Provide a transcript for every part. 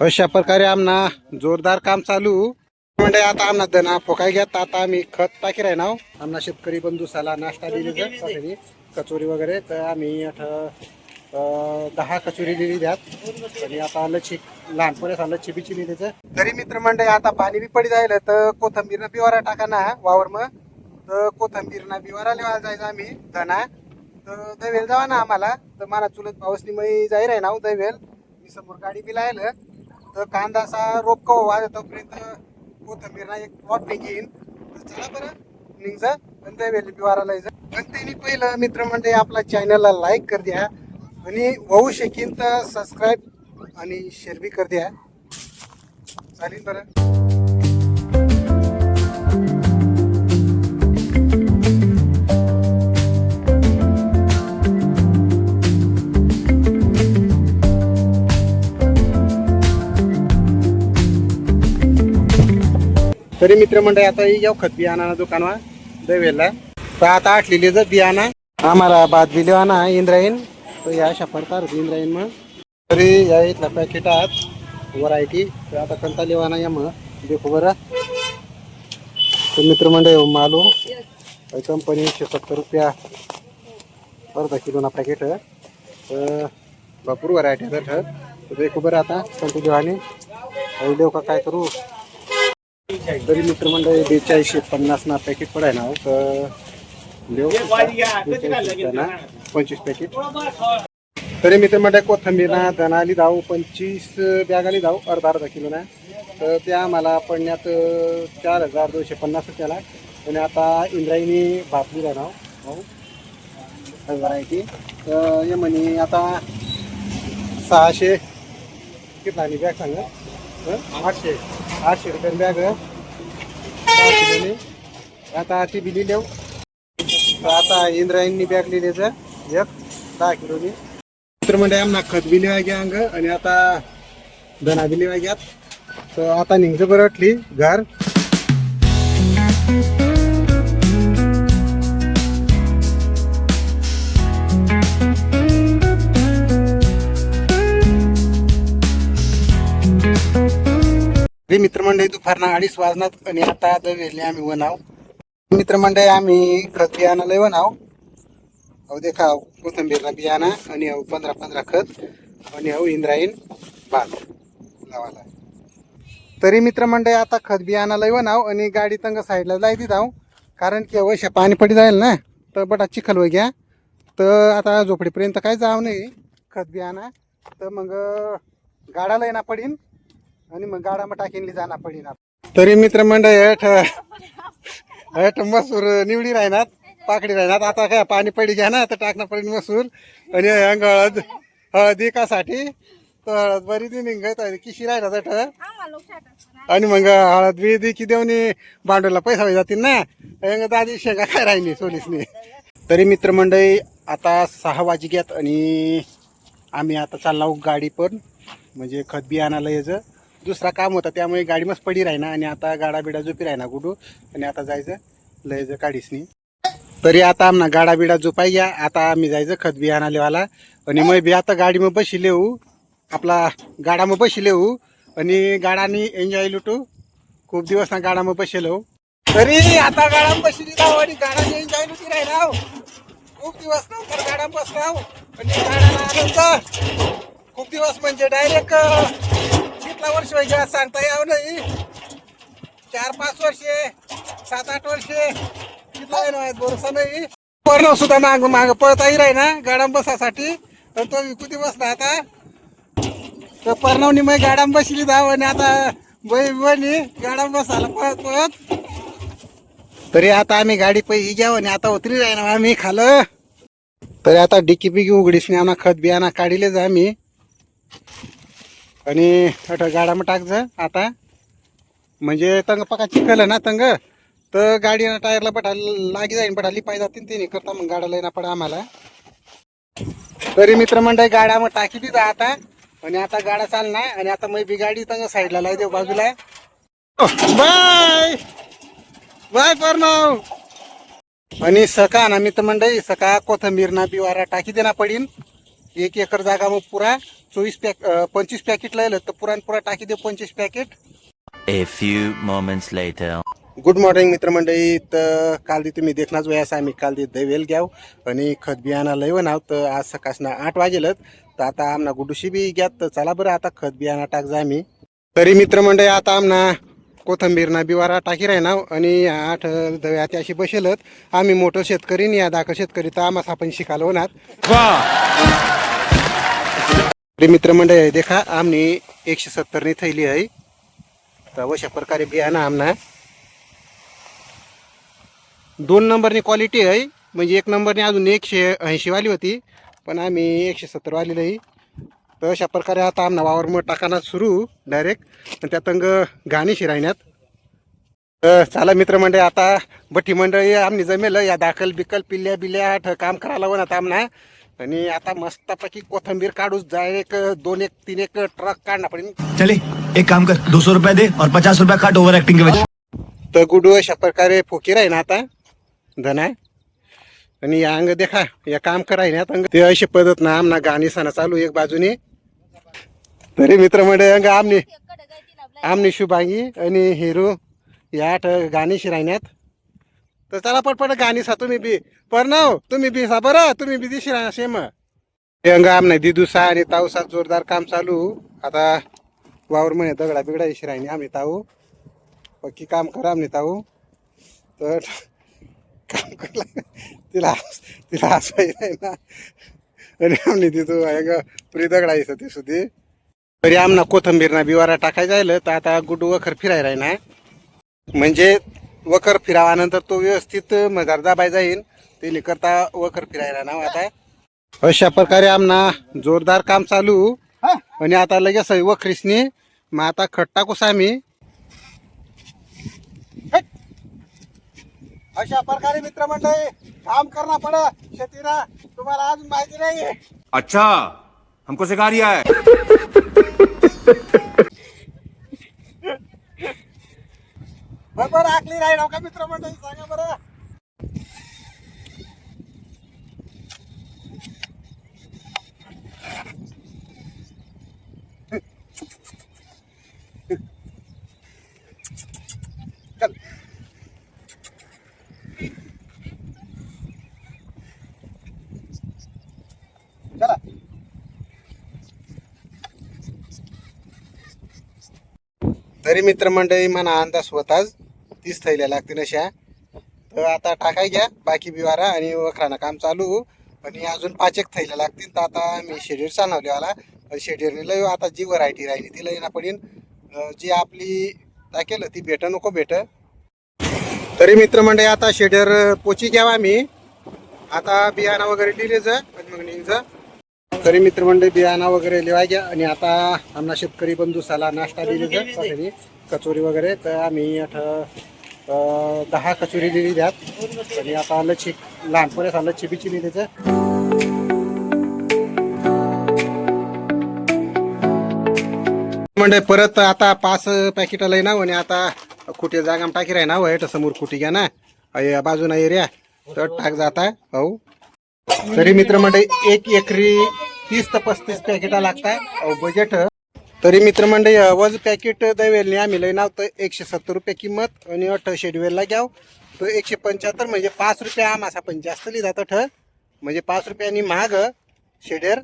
अशा प्रकारे आमना जोरदार काम चालू. म्हणजे आता आमना दना फोकाय घेत आता आम्ही खत टाकी राही ना हो. आमना शेतकरी बंधू साला नाश्ता दिली जर सगळी कचोरी वगैरे तर आम्ही अठ दहा कचोरी दिली द्यात आणि आता लच्छी लहानपणी लच्छी चिबीची दिली तरी मित्र मंडळी आता पाणी बी पडी जायला तर कोथंबीर बिवारा टाका ना वावर मग. तर कोथंबीर ना बिवारा लिवा जायचं आम्ही धना. तर दैवेल जावा ना आम्हाला. तर मला चुलत पाऊसनी मी जाई राही ना हो दैवेल. मी समोर गाडी बी लायलं. तर कांदा असा रोप कवा तोपर्यंत कोथंबीर ना एक वाटणी घेईन चला बरं निघजा आणि दैवेल पिवाराला यायचं पण त्यांनी पहिलं मित्र म्हणजे आपला चॅनलला लाईक कर द्या आणि होऊ शकेन तर सबस्क्राईब आणि शेअर बी कर द्या. चालेल बरं. तरी मित्रमंडळी आता येऊ खत बियाणा दुकानवर. दवेला तर आता आटलेले जर बियाणा आम्हाला बाद बिलिवाना इंद्रायण. तर या अशा पडतात इंद्रायण मग. तरी या इथला पॅकेट आहात व्हरायटी तर आता कंता लिवाना या मग. देखो बरं. तर मित्रमंडळ मालो कंपनी एकशे सत्तर रुपया अर्धा किलोना पॅकेट तर भरपूर व्हरायटी तर ठर देखो बरं आता कंता लिवाने देऊ का काय करू? तरी मित्रमंडळ बेचाळीसशे पन्नास ना पॅकेट पडाय ना हो, तर देऊ ना पंचवीस पॅकेट. तरी मित्रमंडळ कोथंबीर ना धनाली धाव पंचवीस बॅगाली धाव अर्धा अर्धा किलो ना. तर त्या आम्हाला पडण्यात चार हजार दोनशे पन्नास रुपयाला. आणि आता इंद्रायणी भातली ना हो. हो. व्हरायटी तर हे म्हणे आता सहाशे किती आणि बॅग सांगा. आठशे आठशे रुपये बॅग आता ती बी लिहिले तर आता इंद्रायणी बॅग लिहिलेचं एक दहा किलोनी. तर म्हणजे आम्हाला खत बी लिहाय घ्या अंग. आणि आता धना बी लिहाय घ्यात. तर आता निघतो बरं वाटली घर. मित्रमंडळी दुपारना अडीच वाजनात आणि आता वेळले आम्ही वनाव मित्रमंडळी आम्ही खत बियाणं लय वनाव अहो देखा कोथंबीरला बियाणा आणि अहो पंधरा पंधरा खत आणि अहो इंद्रायण भात लावाला तरी मित्रमंडळी आता खत बियाणा लय वनाव आणि गाडी तंग साईडला जाय तिथं कारण की अवश्य पाणी पडी जाईल ना तर बटा चिखल वय घ्या. तर आता झोपडीपर्यंत काय जावं नाही खत बियाणा. तर मग गाडाला येणार पडीन आणि मग गाडा मग टाकीन जाणार पडीन तरी मित्रमंडळ हट हट मसूर निवडी राहणार पाकडी राहणार आता काय पाणी पडी घ्या ना तर टाकणं पडीन मसूर. आणि हळद हळदी कासाठी तर हळद बरी ती निघत किशी राहिला तट आणि मग हळद बी दी की देऊन भांडवला पैसा जातील ना. अंग दादी शेंगा काय राहिली सोलीसनी? तरी मित्रमंडळी आता सहा वाजी घ्यात आणि आम्ही आता चाललो गाडी पण म्हणजे खत बी आणायला यायचं. दुसरा काम होता त्यामुळे गाडी मस्त पडी राहिना आणि आता गाडा बिडा झोपी राहिना कुठू आणि आता जायचं लयचं काढीसनी तरी आता आमना गाडा बिडा झोपाय घ्या आता आम्ही जायचं खत बी आणालेवाला आणि मग बी आता गाडी मग बशी लेऊ आपला गाडा मग बशी लेऊ आणि गाडानी एन्जॉय लुटू. खूप दिवस ना गाडा मग बशी लेऊ तरी आता गाडा बशी राहू आणि गाडाने एन्जॉय लुटी राहिला खूप दिवस नंतर गाडा बसला आणि गाडा आनंद. खूप दिवस म्हणजे डायरेक्ट कितला वर्ष व्हायचे सांगता यावं नाही. चार पाच वर्षे सात आठ वर्षे कितला ना भरोसा नाही. पर्ण सुद्धा माग माग पळताही राही ना गाडा बसासाठी. तर तो विकुती बसला आता. तर पर्णवनी मग गाडा बसली जाव आणि आता बै बनी गाडा बसायला पळत पळत. तरी आता आम्ही गाडी पैकी घ्यावं आणि आता उतरी राही ना आम्ही खालं. तरी आता डिकी बिकी उघडीस नाही आम्हाला खत बियाणा काढिलेच आम्ही. आणि गाड्या गाडा मग टाकचं आता. म्हणजे तंग पका चिखल ना तंग. तर गाडीनं टायरला पटा लागी जाईन बटाली पाहिजे जातील ते नाही करता मग गाड्याला येणार पडा आम्हाला. तरी मित्रमंडळी गाड्या मग टाकी दिदा आता. आणि आता गाड्या चालणार आणि आता मग बी गाडी तंग साईडला लाई देऊ बाजूला. बाय! बाय परनाव आणि सका ना मित्रमंडळी सका कोथंबीर ना बिवारा टाकी देना पडीन. एक एकर जागा मग पुरा चोवीस पॅक पंचवीस पॅकेट लायलं तर पुरा न पुरा टाकी दे पंचवीस packet. A few moments later. Good morning मित्रमंडळी. तर काल दी तुम्ही देखनाच वेळेस आम्ही काल दी दैवेल घ्याव आणि खत बियाणा लय नाव तर आज सकाळना आठ वाजेलत तर आता आमना गुडुशी बी घ्यात तर चला बरं आता खत बियाणा टाक जा आम्ही तरी मित्रमंडळी आता आमना कोथंबीरना बिवारा टाकी राहणार. आणि आठ दव्या अशी बसेलत आम्ही मोठं शेतकरी आणि या दाखल शेतकरी तर आम्हाला आपण शिकायला होणार. तरी मित्रमंडळी देखा आमनी एकशे सत्तरनी थैली आहे. तर अशा प्रकारे बियाणं आमना. दोन नंबरनी क्वालिटी आहे म्हणजे एक नंबरने अजून एकशे ऐंशीवाली होती पण आम्ही एकशे सत्तर वाली नाही. तर अशा प्रकारे आता आमना वावर मग टाकाना सुरू डायरेक्ट आणि त्यातंग गाणी शिरायण्यात तर चला मित्रमंडळी आता भट्टी मंडळी आमनी जमेल या दाखल बिकल पिल्ल्या बिल्ल्या काम करायला होणार आमना. आणि आता मस्तपैकी कोथंबीर काढूच जाय एक दोन एक तीन एक ट्रक काढणं पडेल. चले एक काम कर दो सौ रुपया दे और पचास रुपया काट ओवर एक्टिंग के वजह तर गुडू अशा प्रकारे फोकीर आहे ना आता धना आणि या अंग देखा या काम कराय ना अंग. ते अशी पद्धत ना आमना गाणी सणा चालू एक बाजूने. तरी मित्र मंडळी अंग आमने आमने शुभांगी आणि हिरू या आठ गाणी शिरायण्यात. तर चला पटपट गाणी सा तुम्ही बी. परनाव तुम्ही बी सा बरं तुम्ही बी दिशी सेम ते अंग आमने दिदुसा आणि ताऊसा जोरदार काम चालू. आता वावर म्हणे दगडा बिगडा शिरायने आम्ही ताऊ. पक्की काम करा आम्ही ताऊ. तर काम करला तिला तिला हसायला ना. आणि आम्ही तिथं आहे ग दगडा दगडायचं ते सुधी तरी आमना कोथंबीर ना बिवारा टाकायचं राहिलं तर आता गुडू वखर फिरायला ना. म्हणजे वखर फिरावानंतर तो व्यवस्थित मजार दाबाय जाईल ते करता वखर फिरायला ना आता. अशा प्रकारे आमना जोरदार काम चालू. आणि आता लगेच वखरीसनी. मग आता खट टाकूस आम्ही. अशा प्रकारे मित्र मंडळी काम करणं पड. शेतीला तुम्हाला अजून माहिती नाही अच्छा हमको सिखा रिया है बरोबर आखली राहील हो का मित्र मंडळी सांगा बरं. चला. तरी मित्रमंडळी मला अंदाज होताच. तीच थैल्या लागतील अशा. तर आता टाकाय घ्या बाकी बिवारा आणि वखरानं काम चालू. आणि अजून पाच एक थैल्या लागतील. तर आता मी शेड्यूल सांगवले आला शेड्यूल लय आता जी व्हरायटी राहिली ती लय ना पडीन. जी आपली टाकेल ती भेट नको भेट. तरी मित्रमंडळी आता शेड्यूल पोची घ्यावा आम्ही. आता बियाणं वगैरे लिहिले जा मग निघजा तरी मित्रमंडळी बियाणा वगैरे लिवाय घ्या. आणि आता आमना शेतकरी बंधूसाला नाश्ता दिली सकाळी कचोरी वगैरे. तर आम्ही आठ अं, दहा कचोरी दिली द्यात आणि आता लच्छी लहानपणी लच्छी बिची दिली त्याचं. म्हणजे परत आता पाच पॅकेट लय ना आणि आता कुठे जागा टाकी राही ना वयट समोर कुठे घ्या ना. अय बाजूना एरिया तर टाक जाता हो तरी मित्र म्हणजे एक एकरी तीस ते पस्तीस पॅकेटा लागतात बजेट तरी मित्रमंडळी वज पॅकेट दैवेलने आम्ही लय नाव तर एकशे सत्तर रुपये किंमत आणि अठराशे शेडवेलला घ्याव. तर एकशे पंच्याहत्तर म्हणजे पाच रुपये आम्हाला पण जास्त लिहितात ठ म्हणजे पाच रुपयांनी महाग शेडेर.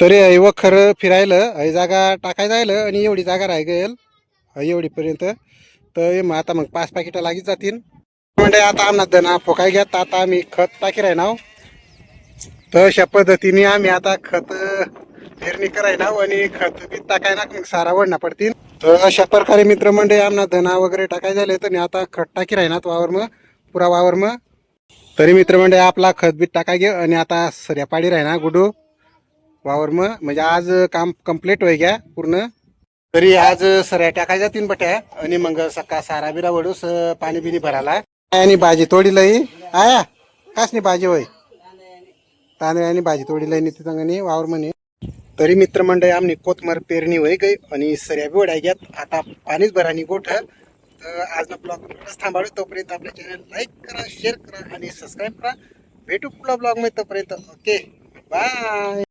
तरी ऐव खरं फिरायलं ऐ जागा टाकायला जायलं आणि एवढी जागा राही गेल. एवढीपर्यंत. तर मग आता मग पाच पॅकेटं लागीच जातील म्हणजे आता आम्हाला दना फोकाय घ्या. आता आम्ही खत टाकी राही नाव. तर अशा पद्धतीने आम्ही आता खत पेरणी करायला आणि खत बी टाकायला मग सारा वडणं पडतील. तर अशा प्रकारे मित्रमंडळी आम्हाला धना वगैरे टाकाय झाले तर आता खत टाकी राही ना वावर मग पुरा वावर मग तरी मित्रमंडळी आपला खत बीत टाकाय घे आणि आता सर्यापाडी राहिना राही ना गुडू वावर मग म्हणजे आज काम कंप्लीट होय घ्या पूर्ण. तरी आज सऱ्या टाकायच्या तीन बट्या आणि मग सकाळ सारा बिरा वडूस पाणी बिनी भराला आणि भाजी तोडी लई. आया कास नाही भाजी होय? तांदळाने भाजी तोडी लई तिथं चांगली वावर म्हणे तरी मित्रमंडळी आम्ही कोथमर पेरणी वय गई आणि सऱ्या बी घ्यात आता पाणीच भरानी गोठ. तर आज ना ब्लॉग थांबावे तोपर्यंत आपल्या चॅनल लाईक करा शेअर करा आणि सबस्क्राईब करा. भेटू पुढला ब्लॉगमध्ये तोपर्यंत. Okay bye